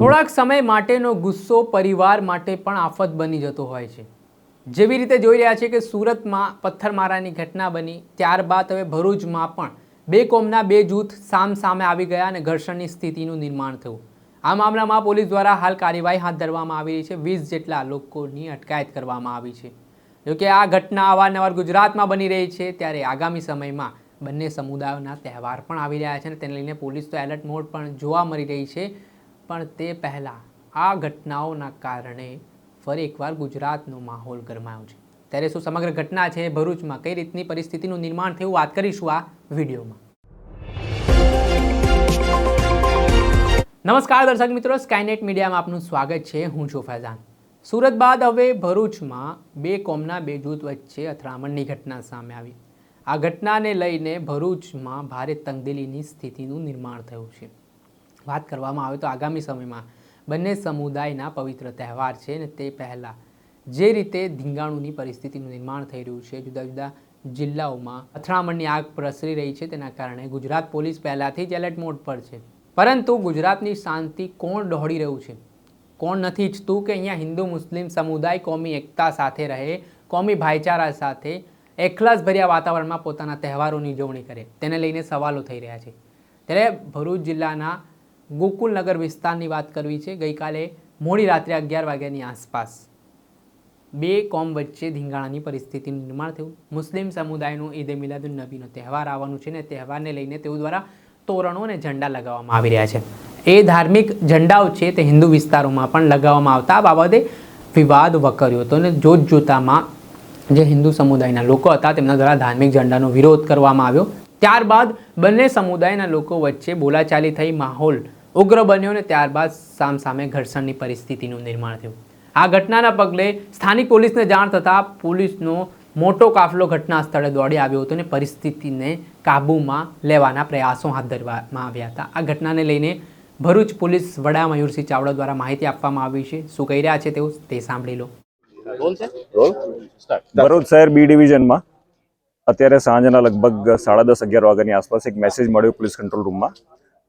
થોડાક સમય માટેનો ગુસ્સો પરિવાર માટે પણ આફત બની જતો હોય છે. જેવી રીતે જોઈ રહ્યા છે કે સુરતમાં પથ્થરમારાની ઘટના બની, ત્યારબાદ હવે ભરૂચમાં પણ બે કોમના બે જૂથ સામ સામે આવી ગયા અને ઘર્ષણની સ્થિતિનું નિર્માણ થયું. આ મામલામાં પોલીસ દ્વારા હાલ કાર્યવાહી હાથ ધરવામાં આવી રહી છે. વીસ જેટલા લોકોની અટકાયત કરવામાં આવી છે. જોકે આ ઘટના અવારનવાર ગુજરાતમાં બની રહી છે, ત્યારે આગામી સમયમાં બંને સમુદાયોના તહેવાર પણ આવી રહ્યા છે અને તેને લઈને પોલીસ તો એલર્ટ મોડ પણ જોવા મળી રહી છે. પણ તે પહેલાં આ ઘટનાઓના કારણે ફરી એકવાર ગુજરાતનો માહોલ ગરમાયો છે. ત્યારે શું સમગ્ર ઘટના છે ભરૂચમાં કઈ રીતની પરિસ્થિતિનું નિર્માણ થયું? વાત કરીશું આ વિડીયોમાં. નમસ્કાર દર્શક મિત્રો સ્કાયનેટ મીડિયામાં આપનું સ્વાગત છે. હું છું ફૈઝાન. સુરત બાદ હવે ભરૂચમાં બે કોમના બે જૂથ વચ્ચે અથડામણની ઘટના સામે આવી. આ ઘટનાને લઈને ભરૂચમાં ભારે તંગદિલીની સ્થિતિનું નિર્માણ થયું છે. વાત કરવામાં આવે તો આગામી સમયમાં બંને સમુદાયના પવિત્ર તહેવાર છે ને તે પહેલાં જે રીતે ધીંગાણુની પરિસ્થિતિનું નિર્માણ થઈ રહ્યું છે, જુદા જુદા જિલ્લાઓમાં અથડામણની આગ પ્રસરી રહી છે, તેના કારણે ગુજરાત પોલીસ પહેલાંથી જ એલર્ટ મોડ પર છે. પરંતુ ગુજરાતની શાંતિ કોણ દોહડી રહ્યું છે? કોણ નથી ઈચ્છતું કે અહીંયા હિન્દુ, મુસ્લિમ સમુદાય કોમી એકતા સાથે રહે, કોમી ભાઈચારા સાથે એકલાસભર્યા વાતાવરણમાં પોતાના તહેવારોની ઉજવણી કરે? તેને લઈને સવાલો થઈ રહ્યા છે. ત્યારે ભરૂચ જિલ્લાના ગોકુલનગર વિસ્તારની વાત કરવી છે, ગઈકાલે મોડી રાત્રે અગિયાર વાગ્યાની આસપાસ બે કોમ વચ્ચે ધીંગાણાની પરિસ્થિતિ નિર્માણ થયું. મુસ્લિમ સમુદાયનું ઈદે મિલાદુન નબીનો તહેવાર આવવાનું છે ને તહેવારને લઈને તેઓ દ્વારા તોરણો અને ઝંડા લગાવવામાં આવી રહ્યા છે. એ ધાર્મિક ઝંડાઓ છે તે હિન્દુ વિસ્તારોમાં પણ લગાવવામાં આવતા. આ બાબતે વિવાદ વકર્યો હતો અને જોત જોતામાં જે હિન્દુ સમુદાયના લોકો હતા તેમના દ્વારા ધાર્મિક ઝંડાનો વિરોધ કરવામાં આવ્યો. ત્યારબાદ બંને સમુદાયના લોકો વચ્ચે બોલાચાલી થઈ, માહોલ ઉગ્ર બન્યો અને ત્યારબાદ સામસામે ઘર્ષણની પરિસ્થિતિનું નિર્માણ થયું. આ ઘટનાના પગલે સ્થાનિક પોલીસને જાણ થતાં પોલીસનો મોટો કાફલો ઘટના સ્થળે દોડી આવ્યો હતો અને પરિસ્થિતિને કાબૂમાં લેવાના પ્રયાસો હાથ ધરવામાં આવ્યા હતા. આ ઘટનાને લઈને ભરૂચ પોલીસ વડા મયુરસિંહ ચાવડા દ્વારા માહિતી આપવામાં આવી છે. શું કહી રહ્યા છે તેઓ તે સાંભળી લો. ભરૂચ શહેર બી ડિવિઝનમાં અત્યારે સાંજના લગભગ સાડા દસ અગિયાર વાગ્યાની આસપાસ એક મેસેજ મળ્યો પોલીસ કંટ્રોલ રૂમમાં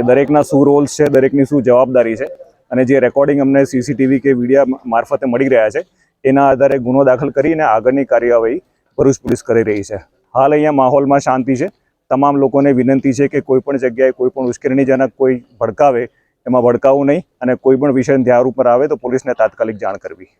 એ દરેકના શું રોલ્સ છે, દરેકની શું જવાબદારી છે અને જે રેકોર્ડિંગ અમને સીસીટીવી કે વિડીયા મારફતે મળી રહ્યા છે, એના આધારે ગુનો દાખલ કરીને આગળની કાર્યવાહી ભરૂચ પોલીસ કરી રહી છે. હાલ અહીંયા માહોલમાં શાંતિ છે. તમામ લોકોને વિનંતી છે કે કોઈ પણ જગ્યાએ કોઈ પણ ઉશ્કેરણીજનક કોઈ ભડકાવે, એમાં ભડકાવું નહીં અને કોઈ પણ વિષય ધ્યાન ઉપર આવે તો પોલીસને તાત્કાલિક જાણ કરવી.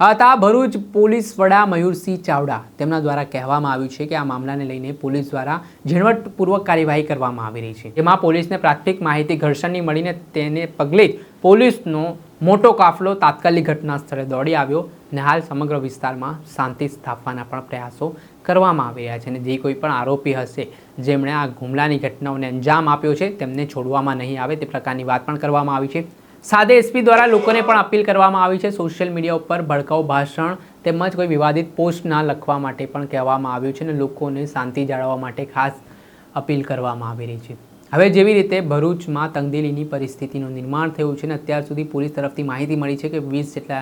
હતા ભરૂચ પોલીસ વડા મયુરસિંહ ચાવડા. તેમના દ્વારા કહેવામાં આવ્યું છે કે આ મામલાને લઈને પોલીસ દ્વારા ઝીણવટપૂર્વક કાર્યવાહી કરવામાં આવી રહી છે. જેમાં પોલીસને પ્રાથમિક માહિતી ઘર્ષણની મળીને તેને પગલે પોલીસનો મોટો કાફલો તાત્કાલિક ઘટના સ્થળે દોડી આવ્યો અને હાલ સમગ્ર વિસ્તારમાં શાંતિ સ્થાપવાના પણ પ્રયાસો કરવામાં આવી રહ્યા છે અને જે કોઈ પણ આરોપી હશે, જેમણે આ હુમલાની ઘટનાઓને અંજામ આપ્યો છે, તેમને છોડવામાં નહીં આવે તે પ્રકારની વાત પણ કરવામાં આવી છે. સાથે એસપી દ્વારા લોકોને પણ અપીલ કરવામાં આવી છે. સોશિયલ મીડિયા ઉપર ભડકાઉ ભાષણ તેમજ કોઈ વિવાદિત પોસ્ટ ના લખવા માટે પણ કહેવામાં આવ્યું છે અને લોકોને શાંતિ જાળવવા માટે ખાસ અપીલ કરવામાં આવી રહી છે. હવે જેવી રીતે ભરૂચમાં તંગદિલીની પરિસ્થિતિનું નિર્માણ થયું છે અને અત્યાર સુધી પોલીસ તરફથી માહિતી મળી છે કે વીસ જેટલા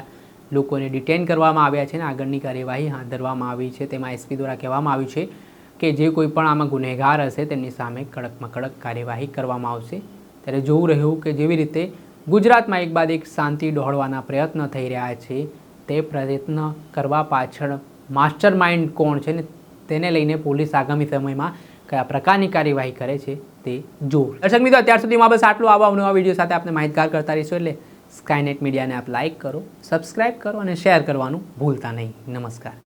લોકોને ડિટેન કરવામાં આવ્યા છે અને આગળની કાર્યવાહી હાથ ધરવામાં આવી છે. તેમાં એસપી દ્વારા કહેવામાં આવ્યું છે કે જે કોઈ પણ આમાં ગુનેગાર હશે, તેમની સામે કડકમાં કડક કાર્યવાહી કરવામાં આવશે. ત્યારે જોવું રહ્યું કે જેવી રીતે ગુજરાતમાં એક બાદ એક શાંતિ ડહોળવાના પ્રયત્ન થઈ રહ્યા છે. તે પ્રયત્ન કરવા પાછળ માસ્ટર માઇન્ડ કોણ છે ને તેને લઈને પોલીસ આગામી સમયમાં કયા પ્રકારની કાર્યવાહી કરે છે તે જો દર્શક મિત્રો, અત્યાર સુધીમાં બસ આટલું. આવા નવા વીડિયો સાથે આપણે માહિતગાર કરતા રહીશું એટલે સ્કાયનેટ મીડિયાને આપ લાઇક કરો સબસ્ક્રાઇબ કરો અને શેર કરવાનું ભૂલતા નહીં. નમસ્કાર.